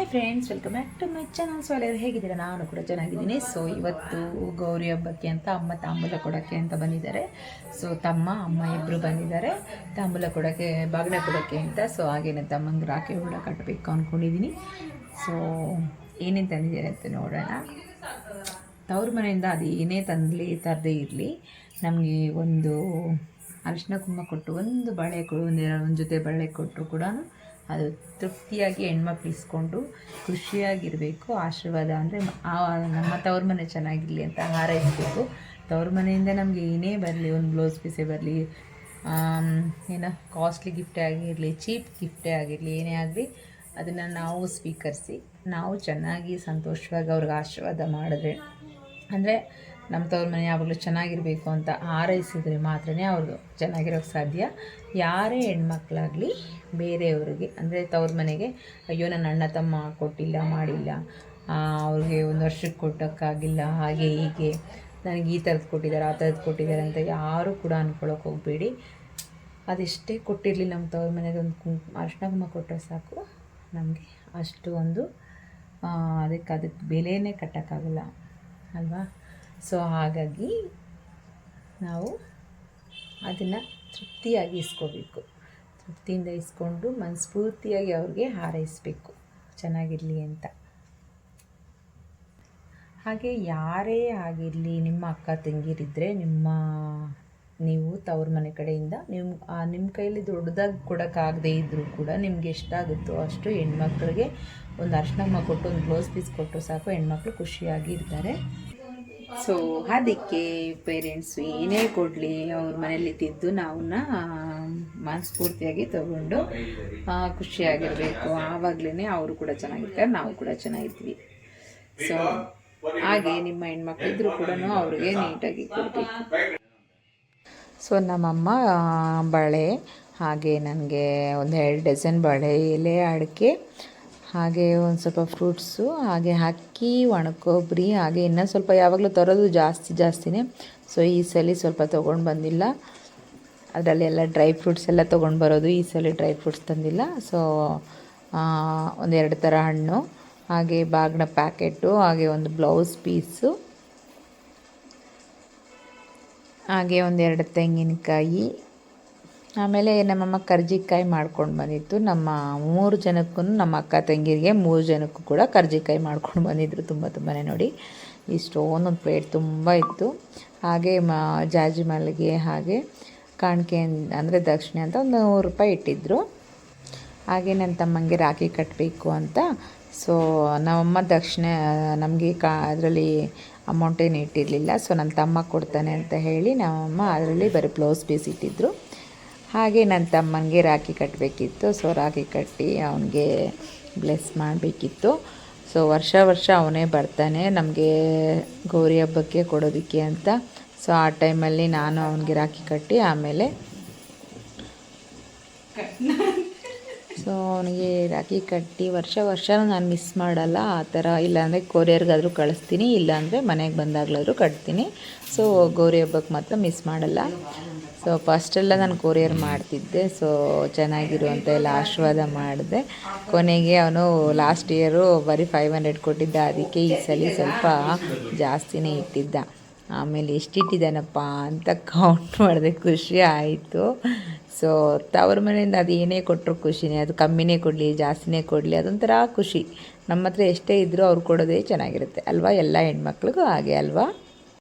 Friends welcome back to my channel so ಎಲ್ಲರೂ ಹೇಗಿದ್ದೀರಾ? ನಾನು ಕೂಡ ಚೆನ್ನಾಗಿದ್ದೀನಿ. ಸೊ ಇವತ್ತು ಗೌರಿ ಹಬ್ಬಕ್ಕೆ ಅಂತ ಅಮ್ಮ ತಾಂಬೂಲ ಕೊಡೋಕ್ಕೆ ಅಂತ ಬಂದಿದ್ದಾರೆ. ಸೊ ತಮ್ಮ, ಅಮ್ಮ ಇಬ್ಬರು ಬಂದಿದ್ದಾರೆ. ತಾಂಬೂಲ ಕೊಡೋಕ್ಕೆ, ಬಾಗಿನ ಕೊಡೋಕ್ಕೆ ಅಂತ. ಸೊ ಹಾಗೇನೆ ತಮ್ಮಂಗೆ ರಾಖಿ ಕೂಡ ಕಟ್ಟಬೇಕು ಅಂದ್ಕೊಂಡಿದ್ದೀನಿ ಸೊ ಏನೇನು ತಂದಿದ್ದಾರೆ ಅಂತ ನೋಡೋಣ. ತವ್ರ ಮನೆಯಿಂದ ಅದು ಏನೇ ತಂದಲಿ ತರದೇ ಇರಲಿ. ನಮಗೆ ಒಂದು ಅರಿಶಿನ ಕುಂಭ ಕೊಟ್ಟು, ಒಂದು ಬಳೆ ಕೊಡು, ಒಂದು ಒಂದು ಜೊತೆ ಬಳೆ ಕೊಟ್ಟರು ಕೂಡ ಅದು ತೃಪ್ತಿಯಾಗಿ ಹೆಣ್ಮಕ್ಳು ಇಸ್ಕೊಂಡು ಖುಷಿಯಾಗಿರಬೇಕು, ಆಶೀರ್ವಾದ ಅಂದರೆ ನಮ್ಮ ತವ್ರ ಮನೆ ಚೆನ್ನಾಗಿರಲಿ ಅಂತ ಹಾರೈಸಬೇಕು. ತವ್ರ ಮನೆಯಿಂದ ನಮಗೆ ಏನೇ ಬರಲಿ, ಒಂದು ಬ್ಲೌಸ್ ಪೀಸೆ ಬರಲಿ ಏನೋ ಕಾಸ್ಟ್ಲಿ ಗಿಫ್ಟೇ ಆಗಿರಲಿ ಚೀಪ್ ಗಿಫ್ಟೇ ಆಗಿರಲಿ, ಏನೇ ಆಗಲಿ, ಅದನ್ನು ನಾವು ಸ್ವೀಕರಿಸಿ, ನಾವು ಚೆನ್ನಾಗಿ ಸಂತೋಷವಾಗಿ ಅವ್ರಿಗೆ ಆಶೀರ್ವಾದ ಮಾಡಿದ್ರೆ, ಅಂದರೆ ನಮ್ಮ ತವ್ರ ಮನೆ ಯಾವಾಗಲೂ ಚೆನ್ನಾಗಿರಬೇಕು ಅಂತ ಹಾರೈಸಿದರೆ ಮಾತ್ರ ಅವ್ರದ್ದು ಚೆನ್ನಾಗಿರೋಕ್ಕೆ ಸಾಧ್ಯ. ಯಾರೇ ಹೆಣ್ಮಕ್ಳಾಗಲಿ ಬೇರೆಯವ್ರಿಗೆ, ಅಂದರೆ ತವ್ರ ಮನೆಗೆ, ಅಯ್ಯೋ ನನ್ನ ಅಣ್ಣ ತಮ್ಮ ಕೊಟ್ಟಿಲ್ಲ, ಮಾಡಿಲ್ಲ. ಅವ್ರಿಗೆ ಒಂದು ವರ್ಷಕ್ಕೆ ಕೊಟ್ಟೋಕ್ಕಾಗಿಲ್ಲ, ಹಾಗೆ ಹೀಗೆ. ನನಗೆ ಈ ಥರದ್ದು ಕೊಟ್ಟಿದ್ದಾರೆ ಆ ಥರದ್ದು ಕೊಟ್ಟಿದ್ದಾರೆ ಅಂತ ಯಾರೂ ಕೂಡ ಅಂದ್ಕೊಳಕ್ಕೆ ಹೋಗಬೇಡಿ. ಅದೆಷ್ಟೇ ಕೊಟ್ಟಿರಲಿ ನಮ್ಮ ತವ್ರ ಮನೆಗೆ ಒಂದು ಕುಂಕುಮ ಅರ್ಶಿನ ಕೊಟ್ಟರೆ ಸಾಕು. ನಮಗೆ ಅಷ್ಟು ಒಂದು ಅದಕ್ಕೆ ಅದಕ್ಕೆ ಬೆಲೆಯೇ ಕಟ್ಟೋಕ್ಕಾಗಲ್ಲ. ಅಲ್ವಾ? ಸೊ ಹಾಗಾಗಿ ನಾವು ಅದನ್ನು ತೃಪ್ತಿಯಾಗಿ ಇಸ್ಕೋಬೇಕು. ತೃಪ್ತಿಯಿಂದ ಇಸ್ಕೊಂಡು ಮನಸ್ಫೂರ್ತಿಯಾಗಿ ಅವ್ರಿಗೆ ಹಾರೈಸಬೇಕು. ಚೆನ್ನಾಗಿರಲಿ ಅಂತ. ಹಾಗೆ ಯಾರೇ ಆಗಿರಲಿ, ನಿಮ್ಮ ಅಕ್ಕ ತಂಗಿರಿದ್ದರೆ ನಿಮ್ಮ ನೀವು ತವ್ರ ಮನೆ ಕಡೆಯಿಂದ ನಿಮ್ಮ ನಿಮ್ಮ ಕೈಯಲ್ಲಿ ದೊಡ್ಡದಾಗಿ ಕೊಡೋಕ್ಕಾಗದೇ ಇದ್ದರೂ ಕೂಡ ನಿಮ್ಗೆ ಎಷ್ಟಾಗುತ್ತೋ ಅಷ್ಟು ಹೆಣ್ಮಕ್ಳಿಗೆ ಒಂದು ಅರ್ಶನಮ್ಮ ಕೊಟ್ಟು, ಒಂದು ಗ್ಲೋಸ್ ಪೀಸ್ ಕೊಟ್ಟು ಸಾಕು, ಹೆಣ್ಮಕ್ಳು ಖುಷಿಯಾಗಿ ಇರ್ತಾರೆ. ಸೊ ಅದಕ್ಕೆ ಪೇರೆಂಟ್ಸ್ ಏನೇ ಕೊಡಲಿ, ಅವ್ರ ಮನೇಲಿ ತಿದ್ದು ನಾವನ್ನ ಮನಸ್ಫೂರ್ತಿಯಾಗಿ ತಗೊಂಡು ಖುಷಿಯಾಗಿರಬೇಕು. ಆವಾಗಲೇ ಅವರು ಕೂಡ ಚೆನ್ನಾಗಿರ್ತಾರೆ, ನಾವು ಕೂಡ ಚೆನ್ನಾಗಿರ್ತೀವಿ ಸೊ ಹಾಗೆ ನಿಮ್ಮ ಹೆಣ್ಮಕ್ಳಿದ್ರು ಕೂಡ ಅವ್ರಿಗೆ ನೀಟಾಗಿ ಕೊಡಬೇಕು. ಸೊ ನಮ್ಮಮ್ಮ ಬಳೆ, ಹಾಗೆ ನನಗೆ ಒಂದು ಎರಡು ಡಜನ್ ಬಳೆ ಎಲೆ ಅಡಿಕೆ ಹಾಗೆ ಒಂದು ಸ್ವಲ್ಪ ಫ್ರೂಟ್ಸು, ಹಾಗೆ ಅಕ್ಕಿ, ಒಣಕೊಬ್ಬರಿ, ಹಾಗೆ ಇನ್ನೂ ಸ್ವಲ್ಪ ಯಾವಾಗಲೂ ತರೋದು ಜಾಸ್ತಿ ಜಾಸ್ತಿನೇ. ಸೊ ಈ ಸಲ ಸ್ವಲ್ಪ ತೊಗೊಂಡು ಬಂದಿಲ್ಲ. ಅದರಲ್ಲಿ ಎಲ್ಲ ಡ್ರೈ ಫ್ರೂಟ್ಸ್ ಎಲ್ಲ ತೊಗೊಂಡು ಬರೋದು, ಈ ಸಲ ಡ್ರೈ ಫ್ರೂಟ್ಸ್ ತಂದಿಲ್ಲ. ಸೊ ಒಂದೆರಡು ಥರ ಹಣ್ಣು, ಹಾಗೆ ಬಾಗ್ನ ಪ್ಯಾಕೆಟು, ಹಾಗೆ ಒಂದು ಬ್ಲೌಸ್ ಪೀಸು, ಹಾಗೆ ಒಂದೆರಡು ತೆಂಗಿನಕಾಯಿ ಆಮೇಲೆ ನಮ್ಮಮ್ಮ ಕರ್ಜಿಕಾಯಿ ಮಾಡ್ಕೊಂಡು ಬಂದಿತ್ತು. ನಮ್ಮ ಮೂರು ಜನಕ್ಕೂ ನಮ್ಮ ಅಕ್ಕ ತಂಗಿರಿಗೆ ಮೂರು ಜನಕ್ಕೂ ಕೂಡ ಕರ್ಜಿಕಾಯಿ ಮಾಡ್ಕೊಂಡು ಬಂದಿದ್ರು ತುಂಬ ತುಂಬಾ ನೋಡಿ. ಇಷ್ಟು ಒಂದೊಂದು ಪ್ಲೇಟ್ ತುಂಬ ಇತ್ತು. ಹಾಗೆ ಮ ಜಾಜಿ ಮಲ್ಲಿಗೆ ಹಾಗೆ ಕಾಣಿಕೆ ಅಂದರೆ ದಕ್ಷಿಣೆ ಅಂತ ಒಂದು ನೂರು ರೂಪಾಯಿ ಇಟ್ಟಿದ್ದರು ಹಾಗೆ ನನ್ನ ತಮ್ಮಂಗೆ ರಾಖಿ ಕಟ್ಟಬೇಕು ಅಂತ. ಸೊ ನಮ್ಮಮ್ಮ ದಕ್ಷಿಣೆ, ನಮಗೆ ಕಾ, ಅದರಲ್ಲಿ ಅಮೌಂಟ್ ಏನು ಇಟ್ಟಿರಲಿಲ್ಲ. ಸೊ ನನ್ನ ತಮ್ಮ ಕೊಡ್ತಾನೆ ಅಂತ ಹೇಳಿ ನಮ್ಮಮ್ಮ ಅದರಲ್ಲಿ ಬರೀ ಬ್ಲೌಸ್ ಪೀಸ್ ಇಟ್ಟಿದ್ದರು ಹಾಗೆ ನನ್ನ ತಮ್ಮನಿಗೆ ರಾಖಿ ಕಟ್ಟಬೇಕಿತ್ತು ಸೊ ರಾಖಿ ಕಟ್ಟಿ ಅವನಿಗೆ ಬ್ಲೆಸ್ ಮಾಡಬೇಕಿತ್ತು. ಸೊ ವರ್ಷ ವರ್ಷ ಅವನೇ ಬರ್ತಾನೆ. ನಮಗೆ ಗೌರಿ ಹಬ್ಬಕ್ಕೆ ಕೊಡೋದಕ್ಕೆ ಅಂತ. ಸೊ ಆ ಟೈಮಲ್ಲಿ ನಾನು ಅವನಿಗೆ ರಾಖಿ ಕಟ್ಟಿ ಆಮೇಲೆ ಸೊ ಅವನಿಗೆ ರಾಖಿ ಕಟ್ಟಿ ವರ್ಷ ವರ್ಷ ನಾನು ಮಿಸ್ ಮಾಡಲ್ಲ. ಆ ಥರ ಇಲ್ಲಾಂದರೆ ಕೊರಿಯರ್ಗಾದರೂ ಕಳಿಸ್ತೀನಿ. ಇಲ್ಲಾಂದರೆ ಮನೆಗೆ ಬಂದಾಗಲಾದರೂ ಕಟ್ತೀನಿ. ಸೊ ಗೌರಿ ಹಬ್ಬಕ್ಕೆ ಮಾತ್ರ ಮಿಸ್ ಮಾಡಲ್ಲ. ಸೊ ಫಸ್ಟೆಲ್ಲ ನಾನು ಕೊರಿಯರ್ ಮಾಡ್ತಿದ್ದೆ. ಸೊ ಚೆನ್ನಾಗಿರು ಅಂತ ಎಲ್ಲ ಆಶೀರ್ವಾದ ಮಾಡಿದೆ. ಕೊನೆಗೆ ಅವನು ಲಾಸ್ಟ್ ಇಯರು ಬರೀ ಫೈವ್ ಹಂಡ್ರೆಡ್ ಕೊಟ್ಟಿದ್ದ. ಅದಕ್ಕೆ ಈ ಸಲ ಸ್ವಲ್ಪ ಜಾಸ್ತಿನೇ ಇಟ್ಟಿದ್ದ. ಆಮೇಲೆ ಎಷ್ಟಿಟ್ಟಿದ್ದಾನಪ್ಪ ಅಂತ ಕೌಂಟ್ ಮಾಡಿದೆ. ಖುಷಿ ಆಯಿತು. ಸೊ ತವ್ರ ಮನೆಯಿಂದ ಅದು ಏನೇ ಕೊಟ್ಟರು ಖುಷಿನೇ. ಅದು ಕಮ್ಮಿನೇ ಕೊಡಲಿ, ಜಾಸ್ತಿನೇ ಕೊಡಲಿ, ಅದೊಂಥರ ಖುಷಿ. ನಮ್ಮ ಹತ್ರ ಎಷ್ಟೇ ಇದ್ದರೂ ಅವ್ರು ಕೊಡೋದೇ ಚೆನ್ನಾಗಿರುತ್ತೆ. ಅಲ್ವಾ? ಎಲ್ಲ ಹೆಣ್ಮಕ್ಳಿಗೂ ಹಾಗೆ ಅಲ್ವಾ?